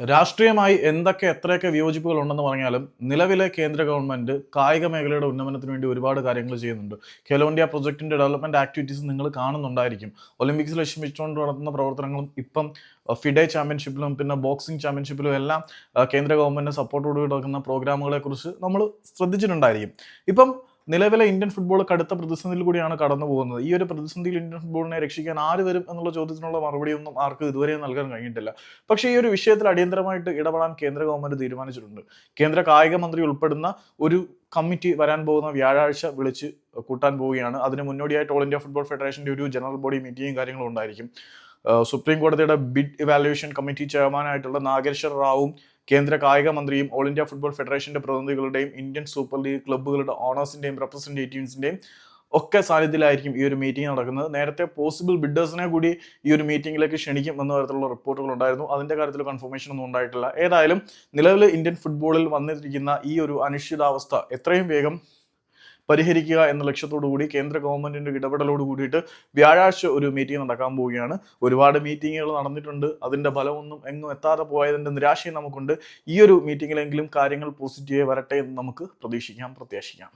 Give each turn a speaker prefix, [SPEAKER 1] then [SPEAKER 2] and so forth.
[SPEAKER 1] രാഷ്ട്രീയമായി എന്തൊക്കെ എത്രയൊക്കെ വിയോജിപ്പുകൾ ഉണ്ടെന്ന് പറഞ്ഞാലും നിലവിലെ കേന്ദ്ര ഗവൺമെന്റ് കായിക മേഖലയുടെ ഉന്നമനത്തിന് വേണ്ടി ഒരുപാട് കാര്യങ്ങൾ ചെയ്യുന്നുണ്ട്. ഖേലോ ഇന്ത്യ പ്രൊജക്ടിന്റെ ഡെവലപ്മെന്റ് ആക്ടിവിറ്റീസ് നിങ്ങൾ കാണുന്നുണ്ടായിരിക്കും. ഒളിമ്പിക്സ് ലക്ഷ്യമിച്ചുകൊണ്ട് നടത്തുന്ന പ്രവർത്തനങ്ങളും ഇപ്പം ഫിഡേ ചാമ്പ്യൻഷിപ്പിലും പിന്നെ ബോക്സിംഗ് ചാമ്പ്യൻഷിപ്പിലും എല്ലാം കേന്ദ്ര ഗവൺമെന്റ് സപ്പോർട്ടോട് നടക്കുന്ന പ്രോഗ്രാമുകളെ കുറിച്ച് നമ്മൾ ശ്രദ്ധിച്ചിട്ടുണ്ടായിരിക്കും. ഇപ്പം നിലവിലെ ഇന്ത്യൻ ഫുട്ബോൾ കടുത്ത പ്രതിസന്ധിയിൽ കൂടിയാണ് കടന്നു പോകുന്നത്. ഈ ഒരു പ്രതിസന്ധിയിൽ ഇന്ത്യൻ ഫുട്ബോളിനെ രക്ഷിക്കാൻ ആര് വരും എന്നുള്ള ചോദ്യത്തിനുള്ള മറുപടിയൊന്നും ആർക്കും ഇതുവരെ നൽകാൻ കഴിഞ്ഞിട്ടില്ല. പക്ഷേ ഈ ഒരു വിഷയത്തിൽ അടിയന്തരമായിട്ട് ഇടപെടാൻ കേന്ദ്ര ഗവൺമെന്റ് തീരുമാനിച്ചിട്ടുണ്ട്. കേന്ദ്ര കായിക മന്ത്രി ഉൾപ്പെടുന്ന ഒരു കമ്മിറ്റി വരാൻ പോകുന്ന വ്യാഴാഴ്ച വിളിച്ച് കൂട്ടാൻ പോവുകയാണ്. അതിന് മുന്നോടിയായിട്ട് ഓൾ ഇന്ത്യ ഫുട്ബോൾ ഫെഡറേഷന്റെ ഒരു ജനറൽ ബോഡി മീറ്റിംഗും കാര്യങ്ങളും ഉണ്ടായിരിക്കും. സുപ്രീം കോടതിയുടെ ബിഡ് ഇവാലുവേഷൻ കമ്മിറ്റി ചെയർമാനായിട്ടുള്ള നാഗേശ്വർ റാവുവും കേന്ദ്ര കായിക മന്ത്രിയും ഓൾ ഇന്ത്യ ഫുട്ബോൾ ഫെഡറേഷന്റെ പ്രതിനിധികളുടെയും ഇന്ത്യൻ സൂപ്പർ ലീഗ് ക്ലബ്ബുകളുടെ ഓണേഴ്സിന്റെയും റെപ്രസെന്റേറ്റീവ്സിന്റെയും ഒക്കെ സാന്നിധ്യത്തിലായിരിക്കും ഈ ഒരു മീറ്റിംഗ് നടക്കുന്നത്. നേരത്തെ പോസിബിൾ ബിഡേഴ്സിനെ കൂടി ഈ ഒരു മീറ്റിംഗിലേക്ക് ക്ഷണിക്കും എന്ന തരത്തിലുള്ള റിപ്പോർട്ടുകൾ ഉണ്ടായിരുന്നു. അതിന്റെ കാര്യത്തിൽ കൺഫർമേഷൻ ഒന്നും ഉണ്ടായിട്ടില്ല. ഏതായാലും നിലവിൽ ഇന്ത്യൻ ഫുട്ബോളിൽ വന്നിരിക്കുന്ന ഈ ഒരു അനിശ്ചിതാവസ്ഥ എത്രയും വേഗം പരിഹരിക്കുക എന്ന ലക്ഷ്യത്തോടു കൂടി കേന്ദ്ര ഗവൺമെന്റിന്റെ ഇടപെടലോട് കൂടിയിട്ട് വ്യാഴാഴ്ച ഒരു മീറ്റിംഗ് നടക്കാൻ പോവുകയാണ്. ഒരുപാട് മീറ്റിങ്ങുകൾ നടന്നിട്ടുണ്ട്. അതിന്റെ ഫലമൊന്നും എങ്ങും എത്താതെ പോയതിന്റെ നിരാശയും നമുക്കുണ്ട്. ഈ ഒരു മീറ്റിംഗിലെങ്കിലും കാര്യങ്ങൾ പോസിറ്റീവായി വരട്ടെ എന്ന് നമുക്ക് പ്രതീക്ഷിക്കാം പ്രത്യാശിക്കാം.